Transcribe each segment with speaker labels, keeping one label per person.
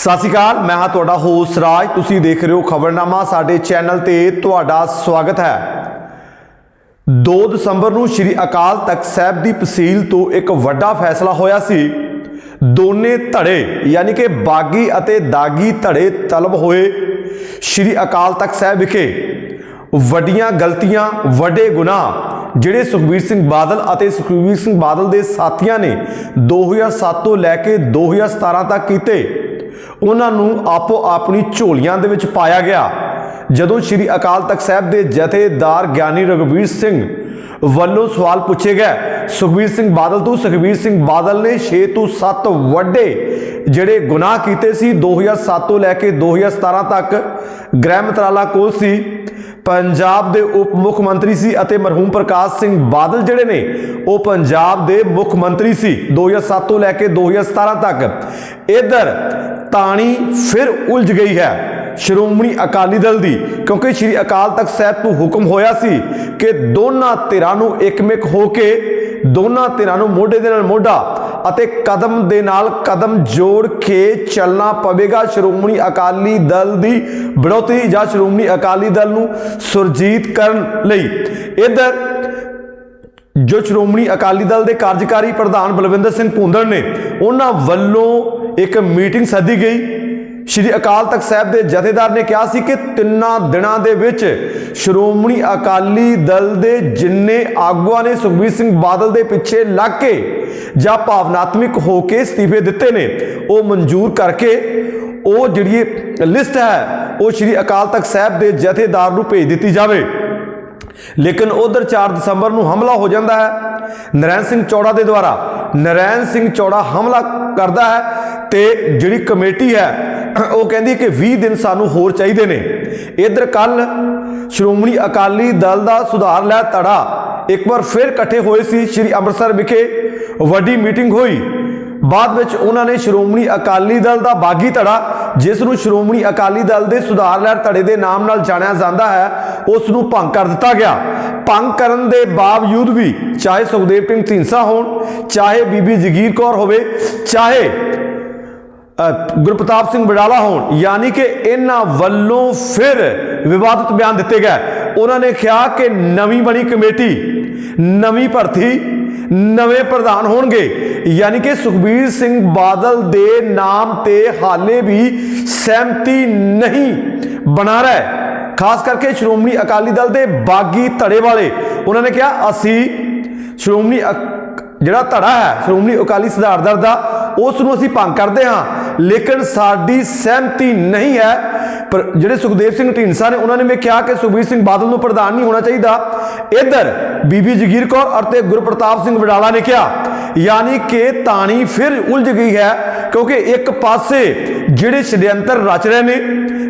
Speaker 1: ਸਤਿ ਸ਼੍ਰੀ ਅਕਾਲ, ਮੈਂ ਹਾਂ ਤੁਹਾਡਾ ਹੋਸਟ ਰਾਜ। ਤੁਸੀਂ ਦੇਖ ਰਹੇ ਹੋ ਖਬਰਨਾਮਾ, ਸਾਡੇ ਚੈਨਲ ਤੇ ਤੁਹਾਡਾ ਸਵਾਗਤ ਹੈ। 2 ਦਸੰਬਰ ਨੂੰ ਸ੍ਰੀ ਅਕਾਲ ਤਖਤ ਸਾਹਿਬ ਦੀ ਤਹਿਸੀਲ ਤੋਂ ਇੱਕ ਵੱਡਾ ਫੈਸਲਾ ਹੋਇਆ ਸੀ। ਦੋਨੇ ਧੜੇ, ਯਾਨੀ ਕਿ ਬਾਗੀ ਅਤੇ ਦਾਗੀ ਧੜੇ ਤਲਬ ਹੋਏ ਸ੍ਰੀ ਅਕਾਲ ਤਖਤ ਸਾਹਿਬ ਵਿਖੇ। ਵੱਡੀਆਂ ਗਲਤੀਆਂ, ਵੱਡੇ ਗੁਨਾਹ, ਜਿਹੜੇ ਸੁਖਬੀਰ ਸਿੰਘ ਬਾਦਲ ਅਤੇ ਸੁਖਬੀਰ ਸਿੰਘ ਬਾਦਲ ਦੇ ਸਾਥੀਆਂ ਨੇ 2007 ਤੋਂ ਲੈ ਕੇ 2017 ਤੱਕ ਕੀਤੇ। ਉਹਨਾਂ ਨੂੰ ਆਪੋ ਆਪਣੀ ਝੋਲੀਆਂ ਦੇ ਵਿੱਚ ਪਾਇਆ ਗਿਆ। ਜਦੋਂ ਸ੍ਰੀ ਅਕਾਲ ਤਖਤ ਸਾਹਿਬ ਦੇ ਜਥੇਦਾਰ ਗਿਆਨੀ ਰਘਬੀਰ ਸਿੰਘ ਵੱਲੋਂ ਸਵਾਲ ਪੁੱਛੇ ਗਏ, ਸੁਖਬੀਰ ਸਿੰਘ ਬਾਦਲ ਤੋਂ ਸੁਖਬੀਰ ਸਿੰਘ ਬਾਦਲ ਨੇ 6 ਤੋਂ 7 ਵੱਡੇ ਜਿਹੜੇ ਗੁਨਾਹ ਕੀਤੇ ਸੀ 2007 ਤੋਂ ਲੈ ਕੇ 2017 ਤੱਕ ਗ੍ਰਹਿ ਮੰਤਰਾਲਾ ਕੋਲ ਸੀ। ਪੰਜਾਬ ਦੇ ਉਪ ਮੁੱਖ ਮੰਤਰੀ ਸੀ ਅਤੇ ਮਰਹੂਮ ਪ੍ਰਕਾਸ਼ ਸਿੰਘ ਬਾਦਲ ਜਿਹੜੇ ਨੇ, ਉਹ ਪੰਜਾਬ ਦੇ ਮੁੱਖ ਮੰਤਰੀ ਸੀ 2007 ਤੋਂ ਲੈ ਕੇ 2017 ਤੱਕ। ਇਧਰ ਤਾਣੀ ਫਿਰ ਉਲਝ ਗਈ ਹੈ। ਸ਼੍ਰੋਮਣੀ ਅਕਾਲੀ ਦਲ ਦੀ, ਕਿਉਂਕਿ ਸ੍ਰੀ ਅਕਾਲ ਤਖਤ ਸਾਹਿਬ ਤੋਂ ਹੁਕਮ ਹੋਇਆ ਸੀ ਕਿ ਦੋਨਾਂ ਧਿਰਾਂ ਨੂੰ ਇੱਕਮਿਕ ਹੋ ਕੇ ਦੋਨਾਂ ਧਿਰਾਂ ਨੂੰ ਮੋਢੇ ਦੇ ਨਾਲ ਮੋਢਾ ਅਤੇ ਕਦਮ ਦੇ ਨਾਲ ਕਦਮ ਜੋੜ ਕੇ ਚੱਲਣਾ ਪਵੇਗਾ। ਸ਼੍ਰੋਮਣੀ ਅਕਾਲੀ ਦਲ ਦੀ ਬੜੋਤਰੀ ਜਾਂ ਸ਼੍ਰੋਮਣੀ ਅਕਾਲੀ ਦਲ ਨੂੰ ਸੁਰਜੀਤ ਕਰਨ ਲਈ ਇਧਰ ਜੋ ਸ਼੍ਰੋਮਣੀ ਅਕਾਲੀ ਦਲ ਦੇ ਕਾਰਜਕਾਰੀ ਪ੍ਰਧਾਨ ਬਲਵਿੰਦਰ ਸਿੰਘ ਭੁੰਦੜ ਨੇ, ਉਹਨਾਂ ਵੱਲੋਂ ਇੱਕ ਮੀਟਿੰਗ ਸੱਦੀ ਗਈ। ਸ਼੍ਰੀ ਅਕਾਲ ਤਖਤ ਸਾਹਿਬ ਦੇ ਜਥੇਦਾਰ ਨੇ ਕਿਹਾ ਸੀ ਕਿ ਤਿੰਨਾਂ ਦਿਨਾਂ ਦੇ ਵਿੱਚ ਸ਼੍ਰੋਮਣੀ ਅਕਾਲੀ ਦਲ ਦੇ ਜਿੰਨੇ ਆਗੂਆਂ ਨੇ ਸੁਖਬੀਰ ਸਿੰਘ ਬਾਦਲ ਦੇ ਪਿੱਛੇ ਲੱਗ ਕੇ ਜਾਂ ਭਾਵਨਾਤਮਿਕ ਹੋ ਕੇ ਅਸਤੀਫੇ ਦਿੱਤੇ ਨੇ, ਉਹ ਮਨਜ਼ੂਰ ਕਰਕੇ ਉਹ ਜਿਹੜੀ ਲਿਸਟ ਹੈ, ਉਹ ਸ਼੍ਰੀ ਅਕਾਲ ਤਖਤ ਸਾਹਿਬ ਦੇ ਜਥੇਦਾਰ ਨੂੰ ਭੇਜ ਦਿੱਤੀ ਜਾਵੇ। ਲੇਕਿਨ ਉਧਰ 4 ਦਸੰਬਰ ਨੂੰ ਹਮਲਾ ਹੋ ਜਾਂਦਾ ਹੈ। ਨਰੈਣ ਸਿੰਘ ਚੌੜਾ ਦੇ ਦੁਆਰਾ ਨਰੈਣ ਸਿੰਘ ਚੌੜਾ ਹਮਲਾ ਕਰਦਾ ਹੈ। ਤੇ ਜਿਹੜੀ ਕਮੇਟੀ ਹੈ, ਉਹ ਕਹਿੰਦੀ ਕਿ 20 ਦਿਨ ਸਾਨੂੰ ਹੋਰ ਚਾਹੀਦੇ ਨੇ। ਇਧਰ ਕੱਲ ਸ਼੍ਰੋਮਣੀ ਅਕਾਲੀ ਦਲ ਦਾ ਸੁਧਾਰ ਲੈ ਧੜਾ ਇੱਕ ਵਾਰ ਫਿਰ ਇਕੱਠੇ ਹੋਏ ਸੀ ਸ੍ਰੀ ਅੰਮ੍ਰਿਤਸਰ ਵਿਖੇ। ਵੱਡੀ ਮੀਟਿੰਗ ਹੋਈ। ਬਾਅਦ ਵਿੱਚ ਉਹਨਾਂ ਨੇ ਸ਼੍ਰੋਮਣੀ ਅਕਾਲੀ ਦਲ ਦਾ ਬਾਗੀ ਧੜਾ, ਜਿਸ ਨੂੰ ਸ਼੍ਰੋਮਣੀ ਅਕਾਲੀ ਦਲ ਦੇ ਸੁਧਾਰ ਲਹਿਰ ਧੜੇ ਦੇ ਨਾਮ ਨਾਲ ਜਾਣਿਆ ਜਾਂਦਾ ਹੈ, ਉਸ ਨੂੰ ਭੰਗ ਕਰ ਦਿੱਤਾ ਗਿਆ। ਭੰਗ ਕਰਨ ਦੇ ਬਾਵਜੂਦ ਵੀ ਚਾਹੇ ਸੁਖਦੇਵ ਸਿੰਘ ਢੀਂਸਾ ਹੋਣ, ਚਾਹੇ ਬੀਬੀ ਜਗੀਰ ਕੌਰ ਹੋਵੇ, ਚਾਹੇ ਗੁਰਪ੍ਰਤਾਪ ਸਿੰਘ ਬਡਾਲਾ ਹੋਣ, ਯਾਨੀ ਕਿ ਇਹਨਾਂ ਵੱਲੋਂ ਫਿਰ ਵਿਵਾਦਤ ਬਿਆਨ ਦਿੱਤੇ ਗਏ। ਉਹਨਾਂ ਨੇ ਕਿਹਾ ਕਿ ਨਵੀਂ ਬਣੀ ਕਮੇਟੀ, ਨਵੀਂ ਭਰਤੀ, ਨਵੇਂ ਪ੍ਰਧਾਨ ਹੋਣਗੇ। ਯਾਨੀ ਕਿ ਸੁਖਬੀਰ ਸਿੰਘ ਬਾਦਲ ਦੇ ਨਾਮ ਤੇ ਹਾਲੇ ਵੀ ਸਹਿਮਤੀ ਨਹੀਂ ਬਣਾ ਰਿਹਾ ਖਾਸ ਕਰਕੇ ਸ਼੍ਰੋਮਣੀ ਅਕਾਲੀ ਦਲ ਦੇ ਬਾਗੀ ਧੜੇ ਵਾਲੇ, ਉਹਨਾਂ ਨੇ ਕਿਹਾ, ਅਸੀਂ ਸ਼੍ਰੋਮਣੀ ਅਕ- ਜਿਹੜਾ ਧੜਾ ਹੈ, ਸ਼੍ਰੋਮਣੀ ਅਕਾਲੀ ਸੁਧਾਰ ਦਲ ਦਾ, ਉਸ ਨੂੰ ਅਸੀਂ ਭੰਗ ਕਰਦੇ ਹਾਂ। ਲੇਕਿਨ ਸਾਡੀ ਸਹਿਮਤੀ ਨਹੀਂ ਹੈ। ਪਰ ਜਿਹੜੇ ਸੁਖਦੇਵ ਸਿੰਘ ਢੀਂਡਸਾ ਨੇ, ਉਹਨਾਂ ਨੇ ਵੀ ਕਿਹਾ ਕਿ ਸੁਖਬੀਰ ਸਿੰਘ ਬਾਦਲ ਨੂੰ ਪ੍ਰਧਾਨ ਨਹੀਂ ਹੋਣਾ ਚਾਹੀਦਾ। ਇੱਧਰ ਬੀਬੀ ਜਗੀਰ ਕੌਰ ਅਤੇ ਗੁਰਪ੍ਰਤਾਪ ਸਿੰਘ ਵਡਾਲਾ ਨੇ ਕਿਹਾ, ਯਾਨੀ ਕਿ ਤਾਣੀ ਫਿਰ ਉਲਝ ਗਈ ਹੈ, ਕਿਉਂਕਿ ਇੱਕ ਪਾਸੇ ਜਿਹੜੇ ਸ਼ਡਿਅੰਤਰ ਰਚ ਰਹੇ ਨੇ,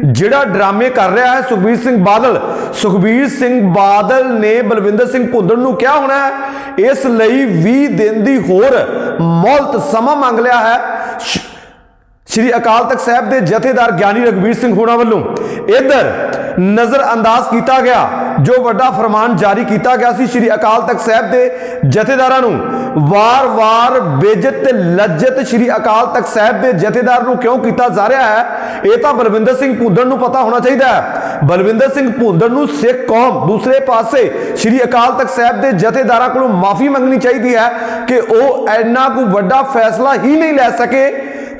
Speaker 1: ਜਿਹੜਾ ਡਰਾਮੇ ਕਰ ਰਿਹਾ ਹੈ ਸੁਖਬੀਰ ਸਿੰਘ ਬਾਦਲ, ਸੁਖਬੀਰ ਸਿੰਘ ਬਾਦਲ ਨੇ ਬਲਵਿੰਦਰ ਸਿੰਘ ਭੁੰਦੜ ਨੂੰ ਕਿਹਾ ਹੋਣਾ ਹੈ, ਇਸ ਲਈ 20 ਦਿਨ ਦੀ ਹੋਰ ਮੌਲਤ ਸਮਾਂ ਮੰਗ ਲਿਆ ਹੈ। ਸ਼੍ਰੀ ਅਕਾਲ ਤਖਤ ਸਾਹਿਬ ਦੇ ਜਥੇਦਾਰ ਗਿਆਨੀ ਰਗਵੀਰ ਸਿੰਘ ਹੋਣਾ ਵੱਲੋਂ ਇਧਰ ਨਜ਼ਰ ਅੰਦਾਜ਼ ਕੀਤਾ ਗਿਆ, ਜੋ ਵੱਡਾ ਫਰਮਾਨ ਜਾਰੀ ਕੀਤਾ ਗਿਆ ਸੀ, ਸ਼੍ਰੀ ਅਕਾਲ ਤਖਤ ਸਾਹਿਬ ਦੇ ਜਥੇਦਾਰਾਂ ਨੂੰ। ਵਾਰ-ਵਾਰ ਬੇਇੱਜ਼ਤ ਤੇ ਲੱਜਤ ਸ਼੍ਰੀ ਅਕਾਲ ਤਖਤ ਸਾਹਿਬ ਦੇ ਜਥੇਦਾਰ ਨੂੰ ਕਿਉਂ ਕੀਤਾ ਜਾ ਰਿਹਾ ਹੈ? ਇਹ ਤਾਂ ਬਲਵਿੰਦਰ ਸਿੰਘ ਭੁੰਦੜ ਨੂੰ ਪਤਾ ਹੋਣਾ ਚਾਹੀਦਾ ਹੈ। ਬਲਵਿੰਦਰ ਸਿੰਘ ਭੁੰਦੜ ਨੂੰ ਸਿੱਖ ਕੌਮ ਦੂਸਰੇ ਪਾਸੇ ਸ਼੍ਰੀ ਅਕਾਲ ਤਖਤ ਸਾਹਿਬ ਦੇ ਜਥੇਦਾਰਾਂ ਕੋਲੋਂ ਮਾਫੀ ਮੰਗਣੀ ਚਾਹੀਦੀ ਹੈ ਕਿ ਉਹ ਐਨਾ ਕੋ ਵੱਡਾ ਫੈਸਲਾ ਹੀ ਨਹੀਂ ਲੈ ਸਕੇ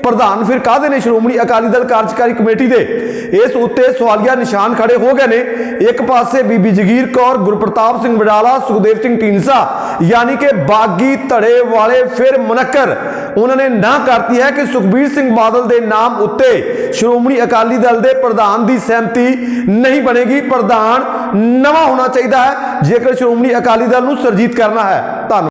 Speaker 1: ਪ੍ਰਧਾਨ ਫਿਰ ਕਾਹਦੇ ਨੇ? ਸ਼੍ਰੋਮਣੀ ਅਕਾਲੀ ਦਲ ਕਾਰਜਕਾਰੀ ਕਮੇਟੀ ਦੇ। ਇਸ ਉੱਤੇ ਸਵਾਲੀਆ ਨਿਸ਼ਾਨ ਖੜੇ ਹੋ ਗਏ ਨੇ। ਇੱਕ ਪਾਸੇ ਬੀਬੀ ਜਗੀਰ ਕੌਰ, ਗੁਰਪ੍ਰਤਾਪ ਸਿੰਘ ਵਡਾਲਾ, ਸੁਖਦੇਵ ਸਿੰਘ ਢੀਂਡਸਾ, ਯਾਨੀ ਕਿ ਬਾਗੀ ਧੜੇ ਵਾਲੇ ਫਿਰ ਮੁਨੱਕਰ। ਉਹਨਾਂ ਨੇ ਨਾ ਕਰਤੀ ਹੈ ਕਿ ਸੁਖਬੀਰ ਸਿੰਘ ਬਾਦਲ ਦੇ ਨਾਮ ਉੱਤੇ ਸ਼੍ਰੋਮਣੀ ਅਕਾਲੀ ਦਲ ਦੇ ਪ੍ਰਧਾਨ ਦੀ ਸਹਿਮਤੀ ਨਹੀਂ ਬਣੇਗੀ। ਪ੍ਰਧਾਨ ਨਵਾਂ ਹੋਣਾ ਚਾਹੀਦਾ ਹੈ। ਜੇਕਰ ਸ਼੍ਰੋਮਣੀ ਅਕਾਲੀ ਦਲ ਨੂੰ ਸਰਜੀਤ ਕਰਨਾ ਹੈ, ਧੰਨਵਾਦ।